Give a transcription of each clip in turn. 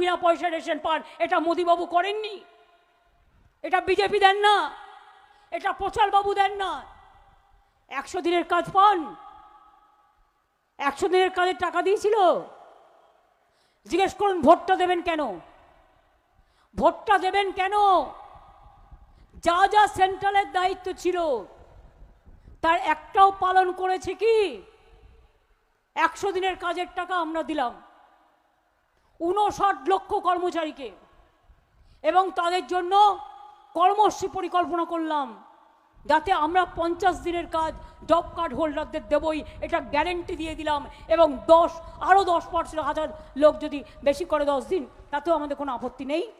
বিনা পয়সা রেশন পান, এটা মোদিবাবু করেননি। এটা বিজেপি দেন না, এটা প্রচারবাবু দেন না। একশো দিনের কাজ পান, একশো দিনের কাজের টাকা দিয়েছিল। জিজ্ঞেস করুন, ভোটটা দেবেন কেন? ভোটটা দেবেন কেন? যা যা সেন্ট্রালের দায়িত্ব ছিল, তার একটাও পালন করেছে কি? একশো দিনের কাজের টাকা আমরা দিলাম। উনষাট লক্ষ কর্মচারীকে। এবং তাদের জন্য কর্মশ্রী পরিকল্পনা করলাম, যাতে আমরা পঞ্চাশ দিনের কাজ জব কার্ড হোল্ডারদের দেবই, এটা গ্যারেন্টি দিয়ে দিলাম। এবং দশ আরও দশ পার্সেন্ট, হাজার লোক যদি বেশি করে দশ দিন, তাতেও আমাদের কোনো আপত্তি নেই।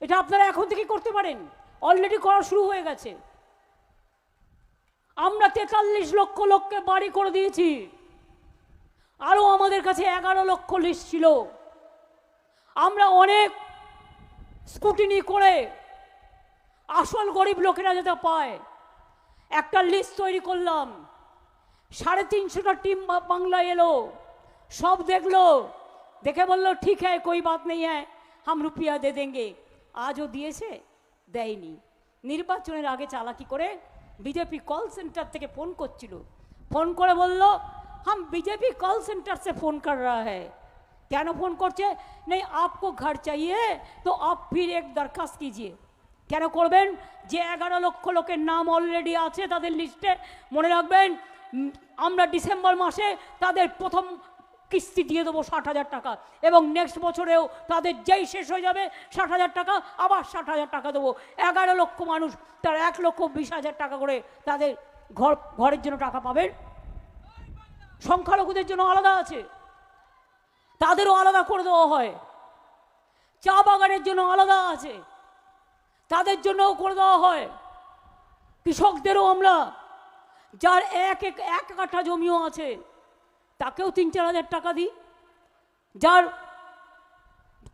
এটা আপনারা এখন থেকে করতে পারেন। অলরেডি করা শুরু হয়ে গেছে। আমরা তেতাল্লিশ লক্ষ লোককে বাড়ি করে দিয়েছি। আরও আমাদের কাছে এগারো লক্ষ লিস্ট ছিল। আমরা অনেক স্কুটিনি করে আসল গরিব লোকেরা যেটা পায়, একটা লিস্ট তৈরি করলাম। সাড়ে তিনশোটা টিম বাংলা এলো, সব দেখল, দেখে বলল, ঠিক হ্যাঁ কই বাত নেই হ্যাঁ হাম রুপিয়া দে দেঙ্গে। আজও দিয়েছে, দেয়নি। নির্বাচনের আগে চালাকি করে বিজেপি কল সেন্টার থেকে ফোন করছিল। ফোন করে বলল हम बीजेपी कॉल सेंटर से फोन कर रहा है কেন ফোন করছে নেই আপকো ঘর চাইয়ে তো আপ ফির এক দরখাস্ত কিজিয়ে কেন করবেন যে এগারো লক্ষ লোকের নাম অলরেডি আছে তাদের লিস্টে মনে রাখবেন উম, আমরা ডিসেম্বর মাসে তাদের প্রথম কিস্তি দিয়ে দেবো ষাট হাজার টাকা এবং নেক্সট বছরেও তাদের যেই শেষ হয়ে যাবে ষাট হাজার টাকা আবার ষাট হাজার টাকা দেবো এগারো লক্ষ মানুষ তার এক লক্ষ বিশ হাজার টাকা করে তাদের ঘর ঘরের জন্য টাকা পাবেন সংখ্যালঘুদের জন্য আলাদা আছে। তাদেরও আলাদা করে দেওয়া হয়। চা বাগানের জন্য আলাদা আছে। তাদের জন্যও করে দেওয়া হয়। কৃষকদেরও আমরা, যার এক এক এক কাঠা জমিও আছে, তাকেও তিন চার হাজার টাকা দিই। যার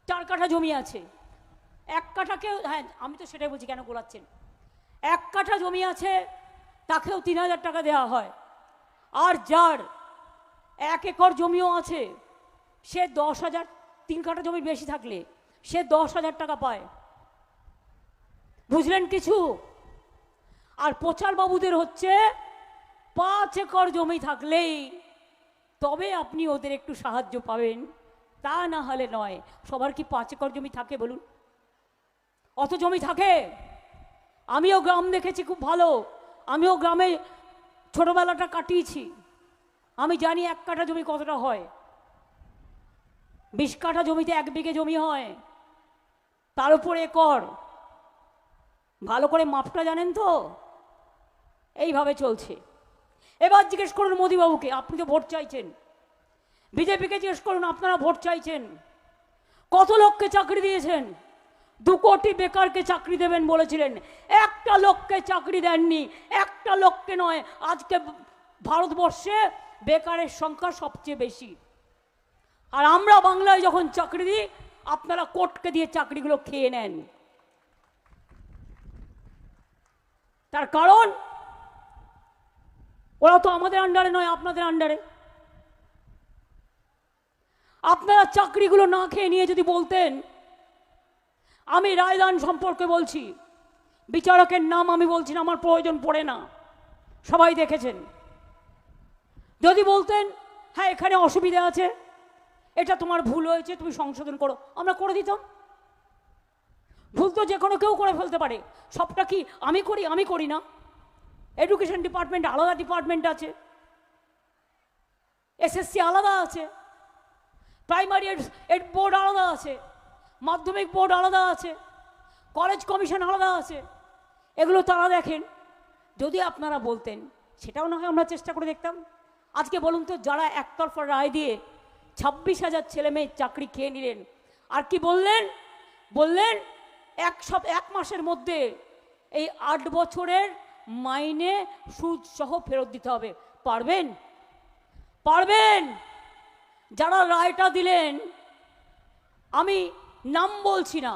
চার কাঠা জমি আছে। এক কাঠাকেও হ্যাঁ আমি তো সেটাই বলছি, কেন গোলাচ্ছেন? এক কাঠা জমি আছে, তাকেও তিন হাজার টাকা দেওয়া হয়। আর যার এক একর জমিও আছে। সে দশ হাজার, তিন কাঠা জমি বেশি থাকলে সে দশ হাজার টাকা পায়। বুঝলেন কিছু? আর প্রচার বাবুদের হচ্ছে পাঁচ একর জমি থাকলেই তবে আপনি ওদের একটু সাহায্য পাবেন। তা না হলে নয়, সবার কি পাঁচ একর জমি থাকে বলুন? অত জমি থাকে? আমিও গ্রাম দেখেছি খুব ভালো। আমিও গ্রামে ছোটবেলাটা কাটিয়েছি। আমি জানি এক কাঠা জমি কতটা হয়। বিশ কাঠা জমিতে এক বিঘে জমি হয়। তার উপর একর। ভালো করে মাপটা জানেন তো? এইভাবে চলছে। এবার জিজ্ঞেস করুন মোদীবাবুকে, আপনি তো ভোট চাইছেন। বিজেপিকে জিজ্ঞেস করুন, আপনারা ভোট চাইছেন। কত লোককে চাকরি দিয়েছেন? দু কোটি বেকারকে চাকরি দেবেন বলেছিলেন। একটা লোককে চাকরি দেননি। একটা লোককে নয়, আজকে ভারতবর্ষে বেকারের সংখ্যা সবচেয়ে বেশি। আর আমরা বাংলায় যখন চাকরি দিই, আপনারা কোর্টকে দিয়ে চাকরিগুলো খেয়ে নেন। তার কারণ, ওরা তো আমাদের আন্ডারে নয়, আপনাদের আন্ডারে আপনারা চাকরিগুলো না খেয়ে নিয়ে যদি বলতেন, আমি রায়দান সম্পর্কে বলছি। বিচারকের নাম আমি বলছি না, আমার প্রয়োজন পড়ে না। সবাই দেখেছেন। যদি বলতেন হ্যাঁ এখানে অসুবিধা আছে, এটা তোমার ভুল হয়েছে, তুমি সংশোধন করো। আমরা করে দিতাম। ভুল তো যে কোনো কেউ করে ফেলতে পারে। সবটা কি আমি করি আমি করি না। এডুকেশন ডিপার্টমেন্ট আলাদা ডিপার্টমেন্ট আছে। এসএসসি আলাদা আছে। প্রাইমারি এড বোর্ড আলাদা আছে। মাধ্যমিক বোর্ড আলাদা আছে। কলেজ কমিশন আলাদা আছে। এগুলো তারা দেখেন। যদি আপনারা বলতেন, সেটাও না হয় আমরা চেষ্টা করে দেখতাম। আজকে বলুন তো, যারা একতরফা রায় দিয়ে ছাব্বিশ হাজার ছেলে মেয়ের চাকরি খেয়ে নিলেন, আর কি বললেন? বললেন, এক সব এক মাসের মধ্যে এই আট বছরের মাইনে সুদ সহ ফেরত দিতে হবে। পারবেন? পারবেন? যারা রায়টা দিলেন, আমি নাম বলছি না,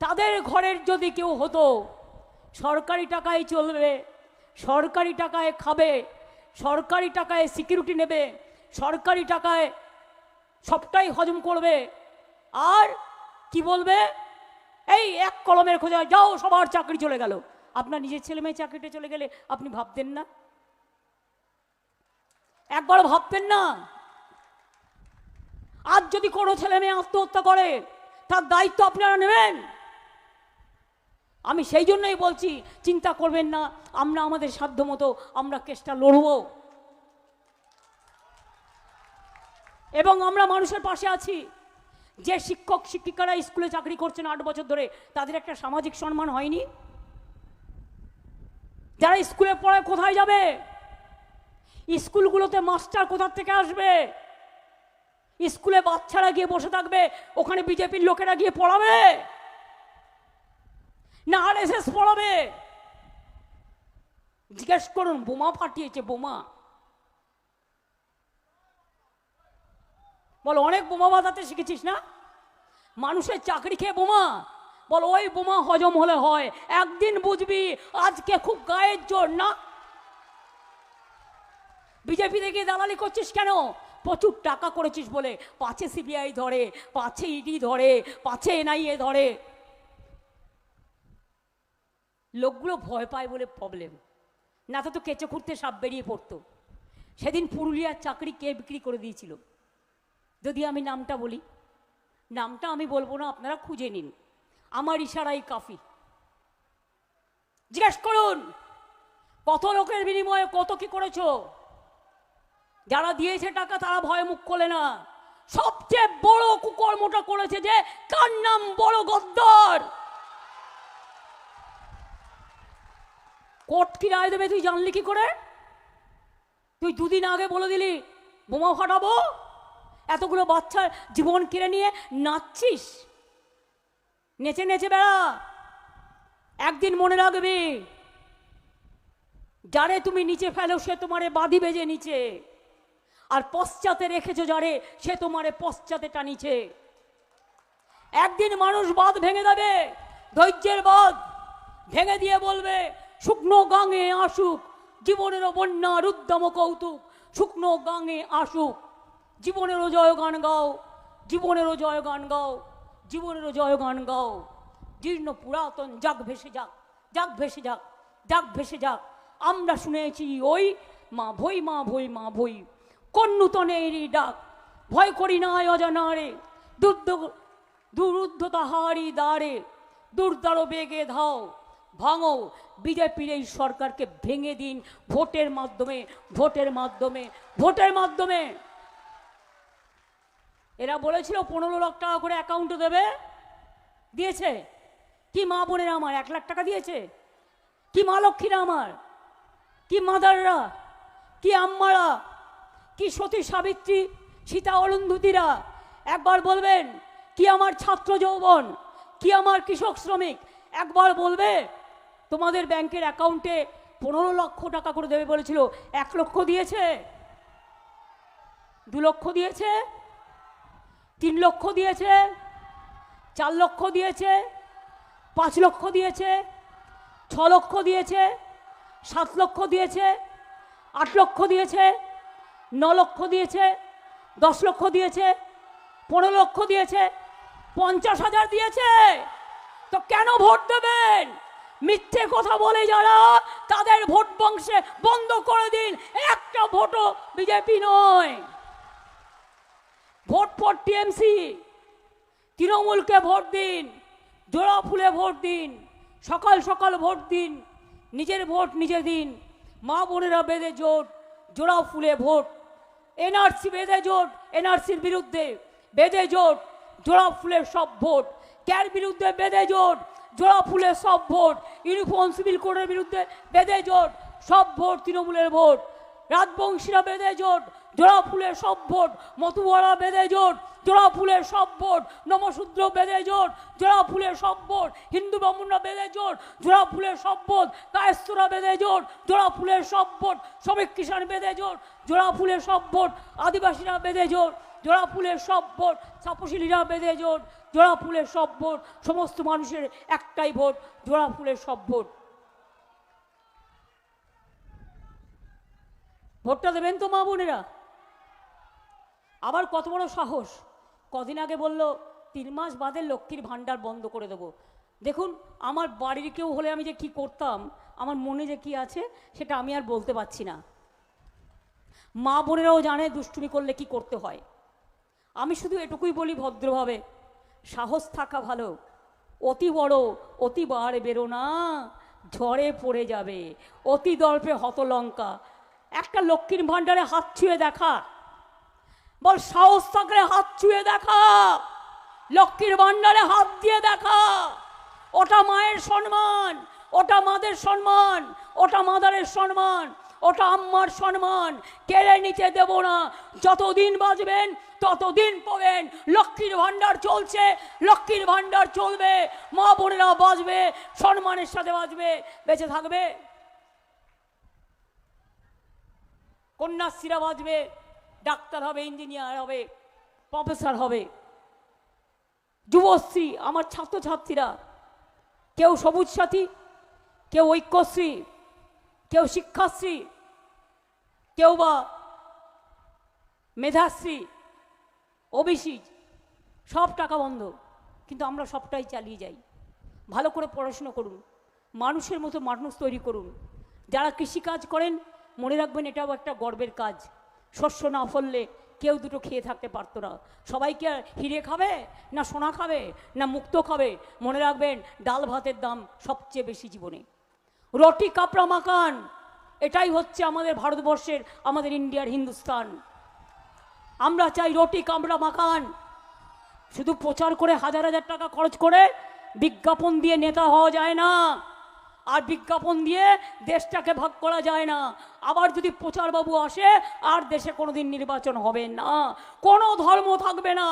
তাদের ঘরের যদি কেউ হতো, সরকারি টাকায় চলবে, সরকারি টাকায় খাবে সরকারি টাকায় সিকিউরিটি নেবে, সরকারি টাকায় সবটাই হজম করবে। আর কি বলবে? এই এক কলমের খোঁজা, যাও, সবার চাকরি চলে গেল। আপনার নিজের ছেলে মেয়ে চাকরিতে চলে গেলে আপনি ভাবতেন না? একবার ভাবতেন না? আজ যদি কোনো ছেলে মেয়ে আত্মহত্যা করে, তার দায়িত্ব আপনারা নেবেন? আমি সেই জন্যই বলছি, চিন্তা করবেন না, আমরা আমাদের সাধ্য মতো আমরা কেসটা লড়ব। এবং আমরা মানুষের পাশে আছি। যে শিক্ষক, শিক্ষিকারা স্কুলে চাকরি করছেন আট বছর ধরে, তাদের একটা সামাজিক সম্মান হয়নি? যারা স্কুলে পড়ায় কোথায় যাবে? স্কুলগুলোতে মাস্টার কোথার থেকে আসবে? স্কুলে বাচ্চারা গিয়ে বসে থাকবে, ওখানে বিজেপির লোকেরা গিয়ে পড়াবে? না আর এস এস পড়াবে। জিজ্ঞেস করুন, বোমা ফাটিয়েছে, বোমা। বল, অনেক বোমা বাজাতে শিখেছিস না? মানুষের চাকরি খেয়ে বোমা। বল, ওই বোমা হজম হলে হয়। একদিন বুঝবি, আজকে খুব গায়ের জোর, না? বিজেপি থেকে দালালি করছিস কেন? প্রচুর টাকা করেছিস বলে। পাছে সিবিআই ধরে, পাছে ইডি ধরে, পাছে এনআইএ ধরে। লোকগুলো ভয় পায় বলে প্রবলেম না তো তো কেঁচো খুঁড়তে সাপ বেরিয়ে পড়তো। সেদিন পুরুলিয়ার চাকরি কে বিক্রি করে দিয়েছিল? যদি আমি নামটা বলি। নামটা আমি বলব না, আপনারা খুঁজে নিন। আমার ইশারাই কাফি। জিজ্ঞেস করুন, কত লোকের বিনিময়ে কত কি করেছ? যারা দিয়েছে টাকা তারা ভয় মুখ খোলে না। সবচেয়ে বড় কুকর্মটা করেছে যে, কার নাম বড় গদ্দার? কোর্ট কি রায় দেবে তুই জানলি কি করে? তুই দুদিন আগে বলে দিলি, বোমা ফাটাবো, এতগুলো বাচ্চার জীবন কেড়ে নিয়ে নাচছিস। নেচে নেচে বেড়া, একদিন মনে রাখবি, যারে তুমি নিচে ফেলো সে তোমারে বাঁধি বেজে নিচে, আর পশ্চাতে রেখেছো যারে সে তোমারে পশ্চাতে টানিছে একদিন মানুষ বাঁধ ভেঙে দেবে, ধৈর্যের বাঁধ ভেঙে দিয়ে বলবে শুকনো গাঙে আসুক, জীবনেরও বন্যা রুদ্দাম কৌতুক। শুকনো গাঙে আসুক, জীবনেরও জয়গান গাও, জীবনেরও জয়গান গাও, জীবনেরও জয়গান গাও। জীর্ণ পুরাতন যাক ভেসে যাক যাক ভেসে যাক যাক ভেসে যাক। আমরা শুনেছি ওই মা ভই মা ভই মা ভই। কোন নূতনেরই ডাক, ভয় করি না অজানারে দুর্দ, দুরুদ্ধ তাহারি দ্বারে, দুর্দার বেগে ধাও। ভাঙো বিজেপির এই সরকারকে ভেঙে দিন। ভোটের মাধ্যমে ভোটের মাধ্যমে ভোটের মাধ্যমে। এরা বলেছিল পনেরো লাখ টাকা করে অ্যাকাউন্টে দেবে। দিয়েছে। কি মা বোনেরা আমার? এক লাখ টাকা দিয়েছে। কি মা লক্ষ্মীরা আমার? কি মাদাররা? কি আম্মারা? কি সতী সাবিত্রী? সীতা অরুন্ধতিরা একবার বলবেন, কি আমার ছাত্র যৌবন? কি আমার কৃষক শ্রমিক? একবার বলবে তোমাদের ব্যাংকের অ্যাকাউন্টে পনেরো লক্ষ টাকা করে দেবে বলেছিল এক লক্ষ দিয়েছে দু লক্ষ দিয়েছে তিন লক্ষ দিয়েছে চার লক্ষ দিয়েছে পাঁচ লক্ষ দিয়েছে ছ লক্ষ দিয়েছে সাত লক্ষ দিয়েছে আট লক্ষ দিয়েছে ন লক্ষ দিয়েছে দশ লক্ষ দিয়েছে পনেরো লক্ষ দিয়েছে পঞ্চাশ হাজার দিয়েছে তো কেন ভোট দেবেন মিথ্যে কথা বলে যারা, তাদের ভোট বংশে বন্ধ করে দিন। একটা ভোটও বিজেপি নয়। ভোট ফর টিএমসি, তৃণমূলকে ভোট দিন, জোড়া ফুলে ভোট দিন, সকাল সকাল ভোট দিন, নিজের ভোট নিজে দিন। মা বোনেরা বেঁধে জোট, জোড়া ফুলে ভোট। এনআরসি বেঁধে জোট, এনআরসির বিরুদ্ধে বেঁধে জোট, জোড়া ফুলের সব ভোট। কার বিরুদ্ধে বেঁধে জোট? জোড়া ফুলে সব ভোট। ইউনিফর্ম, সিভিল কোডের বিরুদ্ধে বেঁধে জোট। সব ভোট তৃণমূলের ভোট। রাজবংশীরা বেঁধে জোট। জোড়া ফুলের সব ভোট মতুয়ারা বেঁধে জোট, জোড়া ফুলের সব ভোট নমশূদ্র বেঁধে জোট, জোড়া ফুলের সব ভোট, হিন্দু ব্রাহ্মণরা বেঁধে জোট, জোড়া ফুলের সব ভোট কায়স্থরা বেঁধে জোট, জোড়া ফুলের সব ভোট, শ্রমিক কিষাণ বেঁধে জোট, জোড়া ফুলের সব ভোট, আদিবাসীরা বেঁধে জোট, জোড়া ফুলের সব ভোট সাপশিলীরা বেঁধে জোট, জোড়া ফুলের সব ভোট, সমস্ত মানুষের একটাই ভোট, জোড়া ফুলের সব ভোট। ভোটটা দেবেন তো মা বোনেরা? আবার কত বড় সাহস? কদিন আগে বলল, তিন মাস বাদে লক্ষ্মীর ভাণ্ডার বন্ধ করে দেবো। দেখুন, আমার বাড়ির কেউ হলে আমি যে কি করতাম, আমার মনে যে কি আছে, সেটা আমি আর বলতে পারছি না। মা বোনেরাও জানে দুষ্টুমি করলে কি করতে হয়। আমি শুধু এটুকুই বলি ভদ্রভাবে, সাহস থাকা ভালো। অতি বড়, অতি বাড়ে বেরো না, ঝড়ে পড়ে যাবে। অতি দর্পে হতলঙ্কা। একটা লক্ষ্মীর ভাণ্ডারে হাত ছুঁয়ে দেখা। বল, সাহস থাকলে হাত ছুঁয়ে দেখা। লক্ষ্মীর ভাণ্ডারে হাত দিয়ে দেখা। ওটা মায়ের সম্মান, ওটা মাদের সম্মান, ওটা মাদারের সম্মান, ওটা আম্মার সম্মান। কেড়ে নিতে দেব না। যতদিন বাঁচবেন, ততদিন পাবেন। লক্ষ্মীর ভাণ্ডার চলছে, লক্ষ্মীর ভাণ্ডার চলবে। মা বোনেরা বাঁচবে, সম্মানের সাথে বাঁচবে, বেঁচে থাকবে। কন্যাশ্রীরা বাঁচবে ডাক্তার হবে, ইঞ্জিনিয়ার হবে, প্রফেসর হবে। যুবশ্রী, আমার ছাত্রছাত্রীরা, কেউ সবুজ সাথী, কেউ ঐক্যশ্রী, কেউ শিক্ষাশ্রী, কেউ বা মেধাশ্রী, ওবিসি, সব টাকা বন্ধ। কিন্তু আমরা সবটাই চালিয়ে যাই। ভালো করে পড়াশুনো করুন। মানুষের মতো মানুষ তৈরি করুন। যারা কৃষিকাজ করেন, মনে রাখবেন এটাও একটা গর্বের কাজ। শস্য না ফললে কেউ দুটো খেয়ে থাকতে পারতো না। সবাইকে হিরে খাবে না সোনা খাবে না মুক্ত খাবে? মনে রাখবেন, ডাল ভাতের দাম সবচেয়ে বেশি জীবনে। রটি, কাপড়া মাকান এটাই হচ্ছে আমাদের ভারতবর্ষের, আমাদের ইন্ডিয়ার হিন্দুস্তান। আমরা চাই রটি কামড়া মাকান শুধু প্রচার করে হাজার হাজার টাকা খরচ করে বিজ্ঞাপন দিয়ে নেতা হওয়া যায় না। আর বিজ্ঞাপন দিয়ে দেশটাকে ভাগ করা যায় না। আবার যদি প্রচারবাবু আসে, আর দেশে কোনোদিন নির্বাচন হবে না। কোনো ধর্ম থাকবে না।